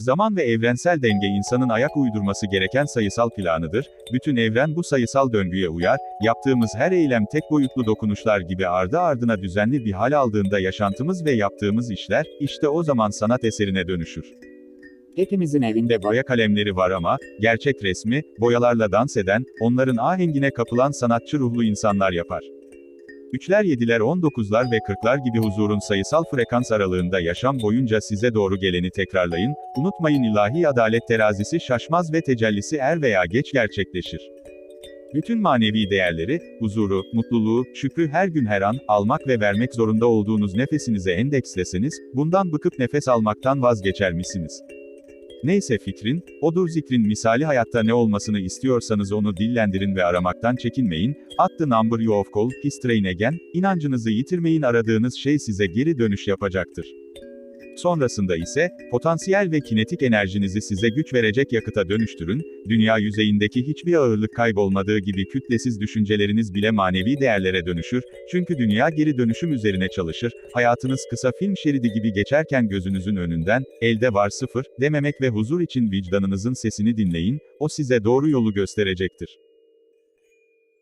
Zaman ve evrensel denge insanın ayak uydurması gereken sayısal planıdır. Bütün evren bu sayısal döngüye uyar. Yaptığımız her eylem tek boyutlu dokunuşlar gibi ardı ardına düzenli bir hal aldığında yaşantımız ve yaptığımız işler, işte o zaman sanat eserine dönüşür. Hepimizin evinde boya kalemleri var ama, gerçek resmi, boyalarla dans eden, onların ahengine kapılan sanatçı ruhlu insanlar yapar. Üçler yediler 19'lar ve 40'lar gibi huzurun sayısal frekans aralığında yaşam boyunca size doğru geleni tekrarlayın, unutmayın ilahi adalet terazisi şaşmaz ve tecellisi er veya geç gerçekleşir. Bütün manevi değerleri, huzuru, mutluluğu, şükrü her gün her an, almak ve vermek zorunda olduğunuz nefesinize endeksleseniz, bundan bıkıp nefes almaktan vazgeçer misiniz? Neyse fikrin, odur zikrin misali hayatta ne olmasını istiyorsanız onu dillendirin ve aramaktan çekinmeyin, at the number you of call, his train again, inancınızı yitirmeyin aradığınız şey size geri dönüş yapacaktır. Sonrasında ise, potansiyel ve kinetik enerjinizi size güç verecek yakıta dönüştürün, dünya yüzeyindeki hiçbir ağırlık kaybolmadığı gibi kütlesiz düşünceleriniz bile manevi değerlere dönüşür, çünkü dünya geri dönüşüm üzerine çalışır, hayatınız kısa film şeridi gibi geçerken gözünüzün önünden, elde var sıfır, dememek ve huzur için vicdanınızın sesini dinleyin, o size doğru yolu gösterecektir.